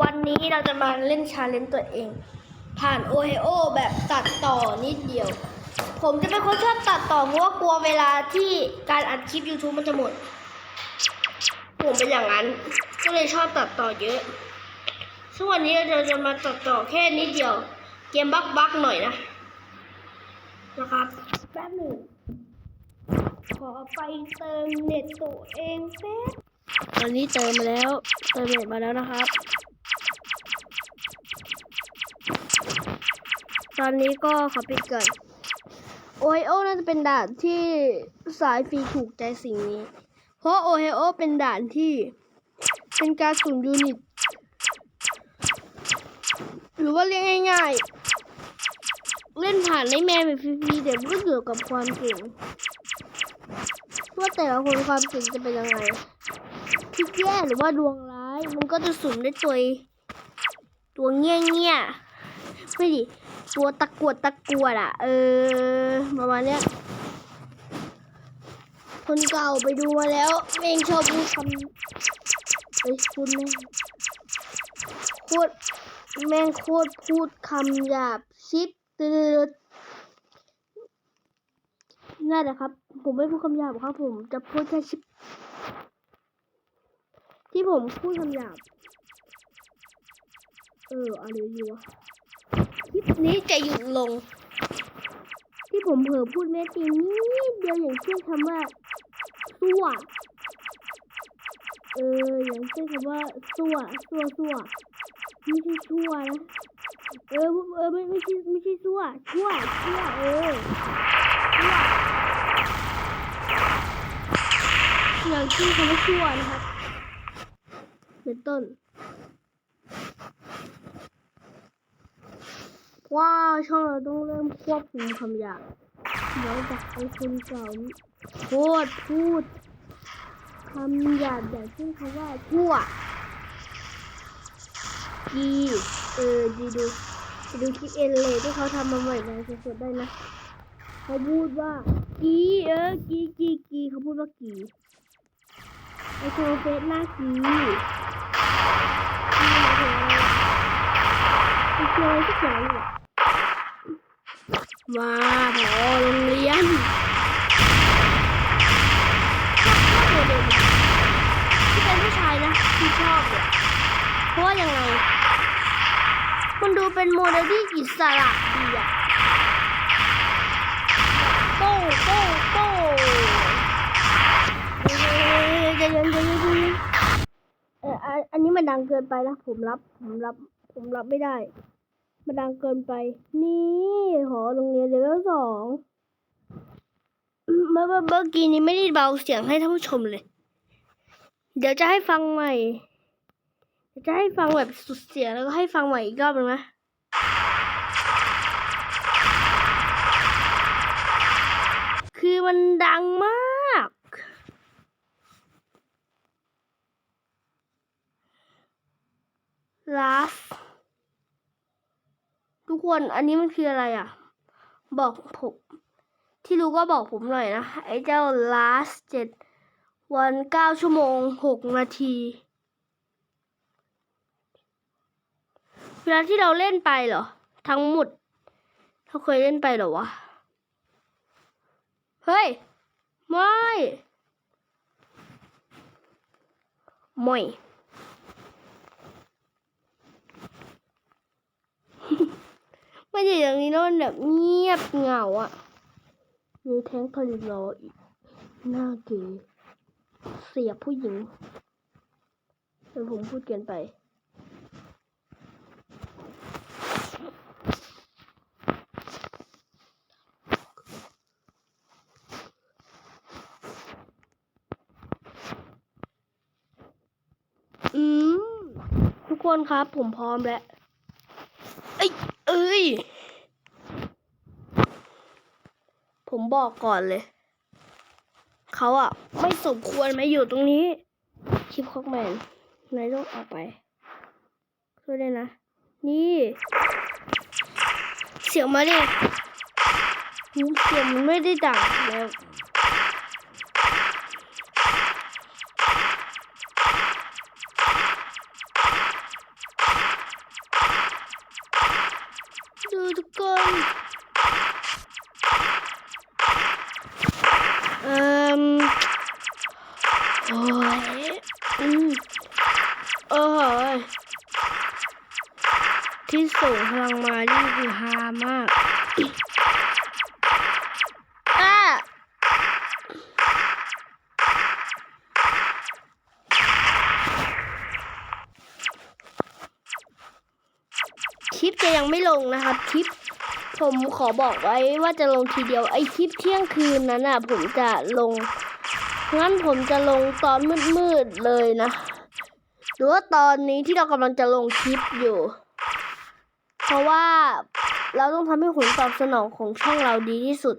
วันนี้เราจะมาเล่นชาเลนจ์ตัวเอง ผ่านโอเฮโอแบบตัดต่อนิดเดียว ผมจะเป็นคนชอบตัดต่อเพราะว่ากลัวเวลาที่การอัดคลิป YouTube มันจะหมด ผมเป็นอย่างนั้น ก็เลยชอบตัดต่อเยอะซึ่งวันนี้เราจะมาตัดต่อแค่นิดเดียว เกมบักบักหน่อยนะ นะครับแป๊บหนึ่งขอไปเติมเน็ตตัวเองแป๊บตอนนี้เติมมาแล้ว เติมเน็ตมาแล้วนะครับ ตอนนี้ก็ขอปิดก่อนโอไฮโอน่าจะเป็นด่านที่สายฟรีถูกใจสิ่งนี้ เพราะโอไฮโอเป็นด่านที่เป็นการสุ่มยูนิต หรือว่าเรียกง่ายๆ เล่นผ่านในแมนแบบฟรีๆแต่มันก็เกี่ยวกับความเก่ง ว่าแต่ละคนความเก่งจะเป็นยังไงคิดแย่หรือว่าดวงร้าย มันก็จะสุ่มได้ตัวตัวเงี้ยเงี้ย ไม่ดิตัวตะกวดตะกวดอะ เออประมาณเนี้ยคนเก่าไปดูมาแล้วเองชอบพูดคำเอ้ยพูดแม่งโคตรแม่งโคตรพูดคำหยาบชิปตืดนั่นแหละครับ ผมไม่พูดคำหยาบครับ ผมจะพูดแค่ชิปที่ผมพูดคำหยาบ เอออะไรดีวะ คลิปนี้จะหยุดลง ที่ผมเผลอพูดแม่ตีนิดเดียวอย่างเช่นคำว่าสั่วเอออย่างเช่นคำว่าสั่วสั่วสั่วไม่ใช่ชั่วนะเออเออไม่ไม่ใช่ไม่ใช่สั่วชั่วชั่วเออชั่วอย่างเช่นคำว่าชั่วนะครับเป็นต้น ว้าช่องเราต้องเริ่มควบคุมคำหยาบเดี๋ยวจากไอคนเก่าโคตรพูดคำหยาบอย่างเช่นคำว่าชั่วกีเออดีดูดูคลิปเอ็นเลยที่เขาทำมาใหม่ในสดๆได้นะเขาพูดว่ากีเออกีกีกีเขาพูดว่ากีไอโชว์เฟซหน้ากีไปเจอที่ไหนเนี่ย มาพอโรงเรียนชอบโมเดลที่เป็นผู้ชายนะที่ชอบเนี่ยเพราะว่ายังไง มันดูเป็นโมเดลที่อิสระดีอะโป้โป้โป้เฮ้ยใจเย็นใจเย็นใจเย็นเอออันอันนี้มันดังเกินไปนะผมรับผมรับผมรับไม่ได้ มันดังเกินไป นี่หอโรงเรียนเลเวลสองเมื่อเมื่อกี้นี้ไม่ได้เบาเสียงให้ท่านผู้ชมเลย เดี๋ยวจะให้ฟังใหม่จะให้ฟังแบบสุดเสียงแล้วก็ให้ฟังใหม่อีกรอบหนึ่งนะคือมันดังมาก last ทุกคนอันนี้มันคืออะไรอะ บอกผม ที่รู้ก็บอกผมหน่อยนะ ไอ้เจ้า last เจ็ดวันเก้าชั่วโมงหกนาที เวลาที่เราเล่นไปเหรอ ทั้งหมดเราเคยเล่นไปเหรอวะ เฮ้ย ไม่ไม่ไม่ใช่อย่างนี้แล้วมันแบบเงียบเหงาอะ มีแท้งผลิตรออีกหน้าเก๋เสียบผู้หญิงเป็นผมพูดเกินไปอืมทุกคนครับ ผมพร้อมแล้ว เอ้ย เอ้ย ผมบอกก่อนเลย เขาอะไม่สมควรมาอยู่ตรงนี้ชิปคอกแมนนายต้องออกไปช่วยได้วยนะ นี่ เสียงมาดิเสียงมันไม่ได้ดังแล้ว ส่งพลังมานี่คือฮามากอะคลิปจะยังไม่ลงนะครับคลิป ผมขอบอกไว้ว่าจะลงทีเดียวไอคลิปเที่ยงคืนนั้นน่ะ ผมจะลงงั้นผมจะลงตอนมืดๆเลยนะ หรือว่าตอนนี้ที่เรากำลังจะลงคลิปอยู่ เพราะว่าเราต้องทำให้ผลตอบสนองของช่องเราดีที่สุด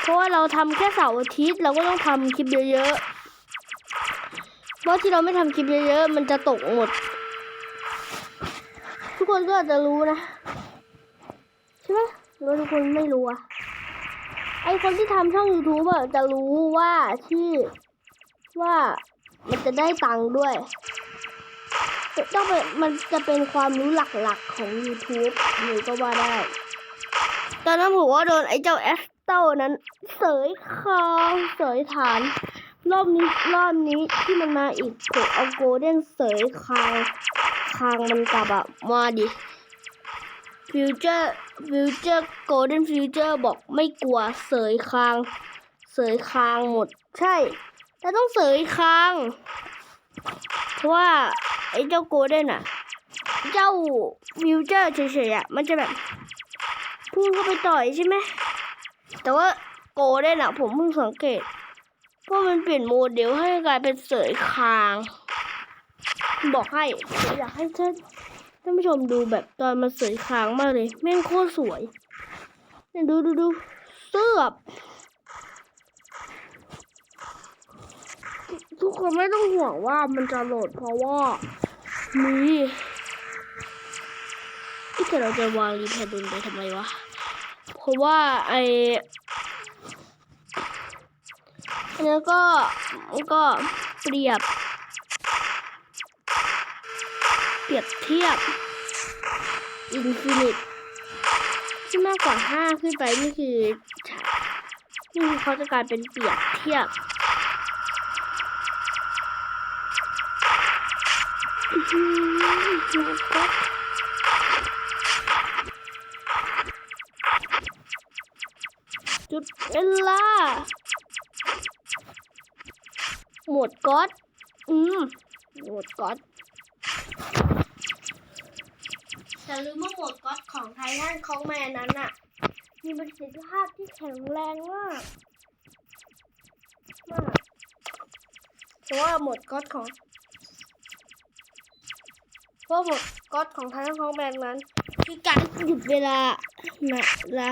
เพราะว่าเราทำแค่เสาร์อาทิตย์เราก็ต้องทำคลิปเยอะๆ เพราะที่เราไม่ทำคลิปเยอะๆ มันจะตกหมด ทุกคนก็อาจจะรู้นะ ใช่ไหมหรือว่าทุกคนไม่รู้อะไอคนที่ทำช่อง YouTube อะจะรู้ว่าที่ว่ามันจะได้ตังค์ด้วย ต้องเป็นมันจะเป็นความรู้หลักๆของ YouTube เลยก็ว่าได้ ตอนนั้นผมว่าโดนไอ้เจ้าแอสโตนั้น เสยคางเสยฐาน รอบนี้รอบนี้ที่มันมาอีกผมเอาโกลเด้นเสยคางคางมันกลับอะมาดิฟิวเจอร์ฟิวเจอร์โกลเด้นฟิวเจอร์บอกไม่กลัวเสยคาง เสยคางหมด ใช่ แต่ต้องเสยคาง เพราะว่า ไอ้เจ้าโกเด้นอะเจ้าฟิวเจอร์เฉยๆอะมันจะแบบพุ่งเข้าไปต่อยใช่ไหมแต่ว่าโกเด้นอะผมเพิ่งสังเกตว่ามันเปลี่ยนโมเดลให้กลายเป็นเสยคาง บอกให้อยากให้ท่านท่านผู้ชมดูแบบตอนมันเสยคางมากเลย แม่งโคตรสวยเนี่ยดูดูดูเสื้อบทุกคนไม่ต้องห่วงว่ามันจะโหลดเพราะว่า มีที่แต่เราจะวางรีแพดดุนไปทำไมวะ เพราะว่าไออันนี้ก็มันก็เปรียบ เปรียบเทียบอินฟินิตที่มากกว่าห้าขึ้นไปนี่คือนี่คือเขาจะกลายเป็นเปรียบเทียบ จุดเวลาหมดก๊อตอืมหมดก๊อตแต่ลืมว่าหมดก๊อตของไททันของแมนนั้นอะมีประสิทธิภาพที่แข็งแรงมากมากเพราะว่าหมดก๊อตของ เพราะหมดก๊อตของไททันของแมนนั้น คือการหยุดเวลานะลา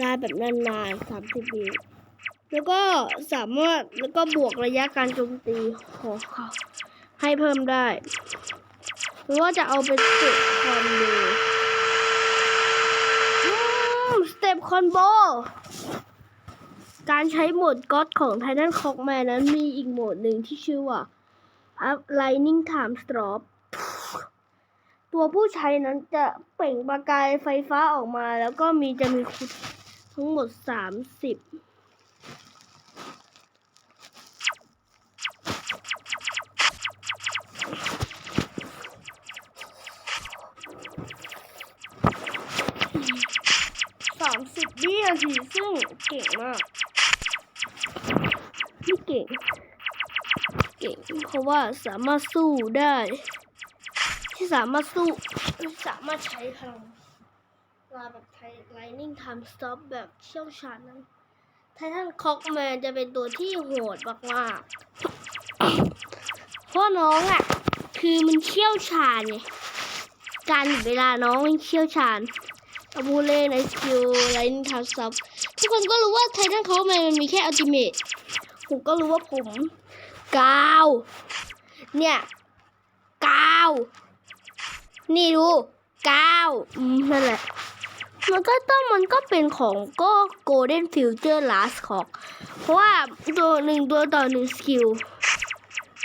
ลาแบบนานๆสามสิบวิแล้วก็สามารถแล้วก็บวกระยะการโจมตีของเขาให้เพิ่มได้ หรือว่าจะเอาเป็นสเต็ปคอมโบสเต็ปคอนโบ การใช้โหมดก็อดของไททันคอกแมนนั้นมีอีกโหมดหนึ่งที่ชื่อว่า Up Lightning Time Strop ตัวผู้ใช้นั้นจะเปล่งประกายไฟฟ้าออกมา แล้วก็มีจะมีคุณทั้งหมดสามสิบสามสิบวินาทีซึ่งเก่งมากนี่เก่ง เก่งเพราะว่าสามารถสู้ได้ ที่สามารถสู้ที่สามารถใช้พลังลาแบบไทไลนิ่งไทม์สต็อปแบบเชี่ยวชาญนั้นไททันคอกแมนจะเป็นตัวที่โหดมากๆเพราะน้องอะ คือมันเชี่ยวชาญไงการหยุดเวลาน้องมันเชี่ยวชาญอาบูเล่ในสกิลไลน์ทับซับทุกคนก็รู้ว่าไททันเขาแมนมันมีแค่อัลติเมทผมก็รู้ว่าผมกาว เนี่ยกาว นี่ดูก้าวนั่นแหละ มันก็ต้องมันก็เป็นของก็ Golden Future Last Cock เพราะว่าตัวหนึ่งตัวต่อหนึ่งสกิล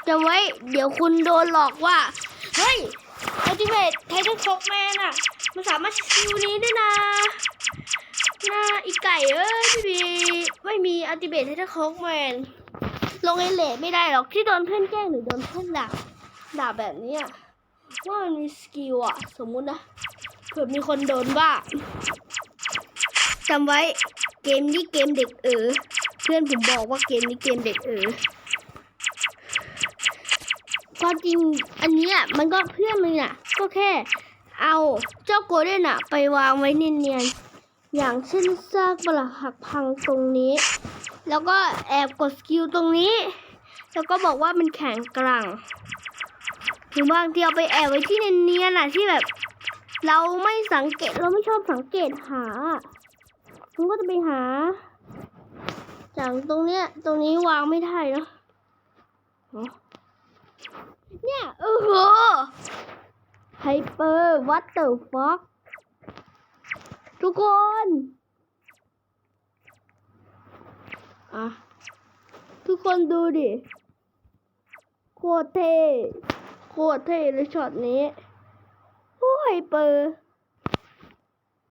จำไว้ เดี๋ยวคุณโดนหลอกว่า เฮ้ยอัลติเมทไททันคอกแมนอะมันสามารถสกิลนี้ได้นะน่าอีไก่เอ้ยไม่มีไม่มีอัลติเมทไททันคอกแมนลงไอเลไม่ได้หรอกที่โดนเพื่อนแกล้งหรือโดนเพื่อนด่าด่าแบบนี้ย ว่ามันมีสกิลอะสมมุตินะเผื่อมีคนโดนว่าจำไว้เกมนี้เกมเด็กเออเพื่อนผมบอกว่าเกมนี้เกมเด็กเออความจริงอันนี้ยมันก็เพื่อนมึงอะก็แค่ เอาเจ้าโกเด้นอะไปวางไว้เนียนๆอย่างเช่นซากปลักหักพังตรงนี้ แล้วก็แอบกดสกิลตรงนี้ แล้วก็บอกว่ามันแข็งกร่ง รือบางทีเอาไปแอบไว้ที่เนียนๆน่ะที่แบบ เราไม่สังเกตเราไม่ชอบสังเกตหาผมก็จะไปหาจากตรงเนี้ย ตรงนี้วางไม่ได้เนาะเนี่ยเออโหไฮเปอร์วัตเตอร์ฟ็อกทุกคนอะทุกคนดูดิโคตรเท่ คตรเท่เลยช็อตนี้โอ้ยเปอร์